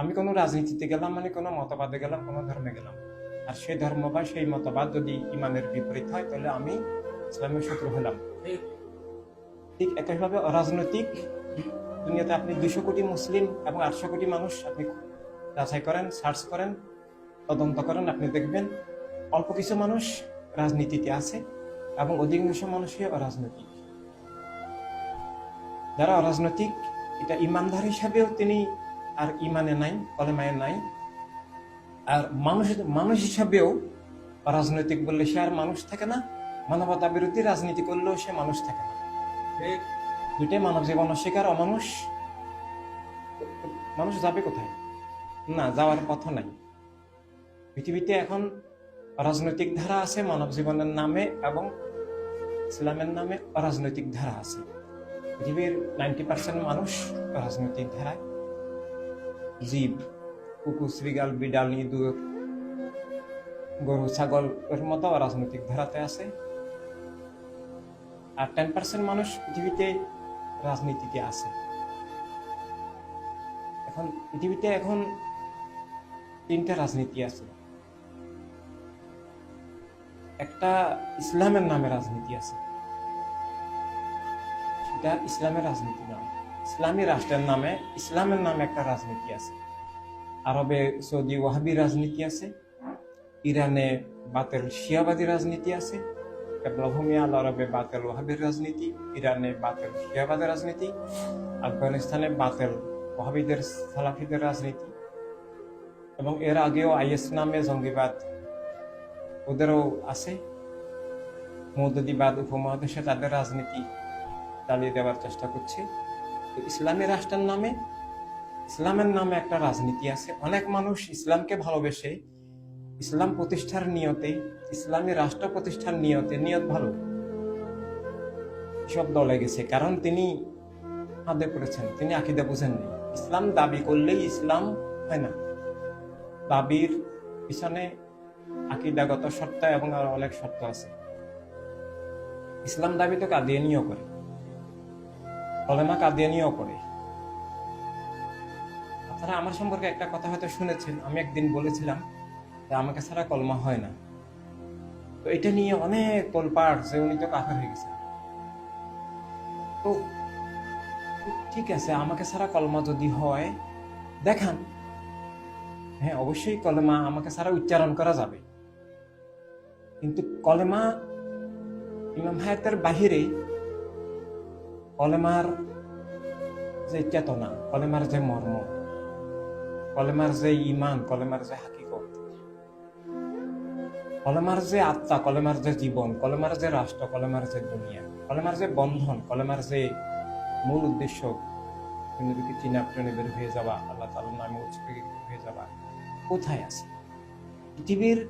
আমি কোনো রাজনীতিতে গেলাম মানে কোনো মতবাদে গেলাম, কোনো ধর্মে গেলাম। আর সেই ধর্ম বা সেই মতবাদ যদি ইমানের বিপরীত হয়, তাহলে আমি ইসলামের শত্রু হলাম। ঠিক একইভাবে অরাজনৈতিক দুনিয়াতে আপনি দুশো কোটি মুসলিম এবং আটশো কোটি মানুষ আপনি যাচাই করেন, সার্চ করেন, তদন্ত করেন, আপনি দেখবেন অল্প কিছু মানুষ রাজনীতিতে আছে এবং অধিকাংশ মানুষই অরাজনৈতিক। যারা অরাজনৈতিক, এটা ইমানদার হিসাবেও তিনি আর ইমানে নাই কলেমায় নাই। আর মানুষ মানুষ হিসাবেও রাজনৈতিক বললে সে আর মানুষ থাকে না মানবতা বিরোধী রাজনীতি করলেও সে মানুষ থাকে না। দুইটাই মানব জীবন অস্বীকার, অমানুষ। মানুষ যাবে কোথায়? না, যাওয়ার পথ নাই। পৃথিবীতে এখন রাজনৈতিক ধারা আছে মানব জীবনের নামে এবং ইসলামের নামে অরাজনৈতিক ধারা আছে। পৃথিবীর নাইনটি পার্সেন্ট মানুষ রাজনৈতিক ধারায়। জীব, কুকুর, শ্রীগাল, বিড়াল, ইঁদুর, গরু, ছাগল, এর মতো রাজনৈতিক ধারাতে আছে। আর টেন পার্সেন্ট মানুষ পৃথিবীতে রাজনীতিতে আছে। এখন পৃথিবীতে এখন তিনটা রাজনীতি আছে। একটা ইসলামের নামে রাজনীতি আছে। সেটা ইসলামের রাজনীতি নাম। ইসলামী রাষ্ট্রের নামে, ইসলামের নামে একটা রাজনীতি আছে। আরবে সৌদি ওয়াহাবি রাজনীতি আছে, ইরানে বাতেল শিয়াবাদী রাজনীতি আছে কেবলাভূমি আল আরবে বাতেল ওয়াহাবির রাজনীতি, ইরানে বাতেল শিয়াবাদের রাজনীতি, আফগানিস্তানে বাতেল ওয়াহাবিদের সালাফিদের রাজনীতি। এবং এর আগেও আইএস নামে জঙ্গিবাদ ওদেরও আছে। মৌদুদিবাদ উপমহাদেশে তাদের রাজনীতি চালিয়ে দেওয়ার চেষ্টা করছে। তো ইসলামী রাষ্ট্রের নামে, ইসলামের নামে একটা রাজনীতি আছে। অনেক মানুষ ইসলামকে ভালোবেসে ইসলাম প্রতিষ্ঠার নিয়তে, ইসলামী রাষ্ট্র প্রতিষ্ঠার নিয়তে, নিয়ত ভালো সব দলে গেছে। কারণ তিনি হাতে করেছেন, তিনি আকিদা বুঝেননি ইসলাম দাবি করলেই ইসলাম হয় না। দাবির পিছনে আকিদাগত শর্ত এবং আরও অনেক শর্ত আছে। ইসলাম দাবি তো কাদিয়ানিও করে। কলেমা কাদিয়ানিও করে। আপনারা আমার সম্পর্কে একটা কথা হয়তো শুনেছেন, আমি একদিন বলেছিলাম যে আমাকে ছাড়া কলমা হয় না। তো এটা নিয়ে অনেক তোলপাড় যে উনি তো কাফের হয়ে গেছেন। তো ঠিক আছে, আমাকে ছাড়া কলমা যদি হয়, দেখান। হ্যাঁ অবশ্যই কলেমা আমাকে ছাড়া উচ্চারণ করা যাবে। কিন্তু কলেমা ইমাম হায়াতের বাহিরে কলেমার যে চেতনা কলেমার যে মর্ম কলেমার যে ইমান কলেমার যে হাকিকত কলেমার যে আত্মা কলেমার যে জীবন কলেমার যে রাষ্ট্র কলেমার যে দুনিয়া কলেমার যে বন্ধন কলেমার যে মূল উদ্দেশ্য নবীকে চিনা প্রেমে বের হয়ে যাওয়া আল্লাহ তালার নামে উৎসর্গে হয়ে যাওয়া কোথায় আছে? পৃথিবীর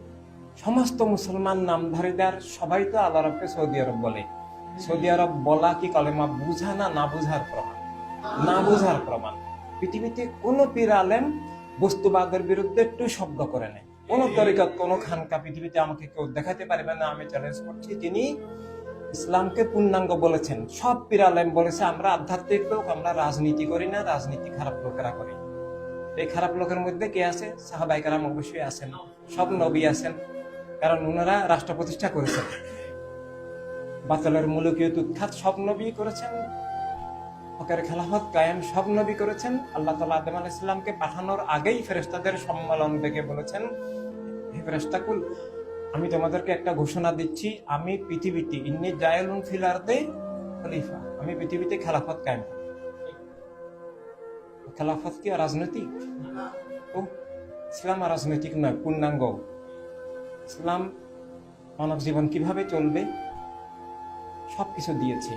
সমস্ত মুসলমান নামধারীদার সবাই তো আল্লাহ রবকে সৌদি আরব বলে। সৌদি আরব বলা কি কলেমা বুঝা না না বুঝার প্রমাণ? না বুঝার প্রমাণ। পৃথিবীতে কোনো পীর আলেম বস্তুবাদের বিরুদ্ধে একটু শব্দ করে নেয়। কোন তরিকত, কোন খানকা পৃথিবীতে আমাকে কেউ দেখাতে পারবে না, আমি চ্যালেঞ্জ করছি। তিনি ইসলামকে পূর্ণাঙ্গ বলেছেন। সব পীর আলেম বলেছে, আমরা আধ্যাত্মিক লোক, আমরা রাজনীতি করি না, রাজনীতি খারাপ লোকেরা করি। এই খারাপ লোকের মধ্যে কে আছে? সাহাবাই কারাম অবশ্যই আছেন। সব নবী আছেন। কারণ ওনারা রাষ্ট্র প্রতিষ্ঠা করেছেন। বাতলের মুলকীয় উৎখাত সব নবী করেছেন। হকের খেলাফত কায়েম সব নবী করেছেন। আল্লাহ তালা আদম আল ইসলামকে পাঠানোর আগেই ফেরেস্তাদের সম্মেলন ডেকে বলেছেন, হে ফেরেস্তাকুল আমি তোমাদেরকে একটা ঘোষণা দিচ্ছি। আমি পৃথিবীতে, ইন্নি জায়লুন ফিলারদে খলিফা, আমি পৃথিবীতে খেলাফত কায়েম খেলাফত কি রাজনৈতিক ও ইসলাম রাজনৈতিক নয়, পূর্ণাঙ্গ। ইসলাম মানব জীবন কীভাবে চলবে? সবকিছু দিয়েছে।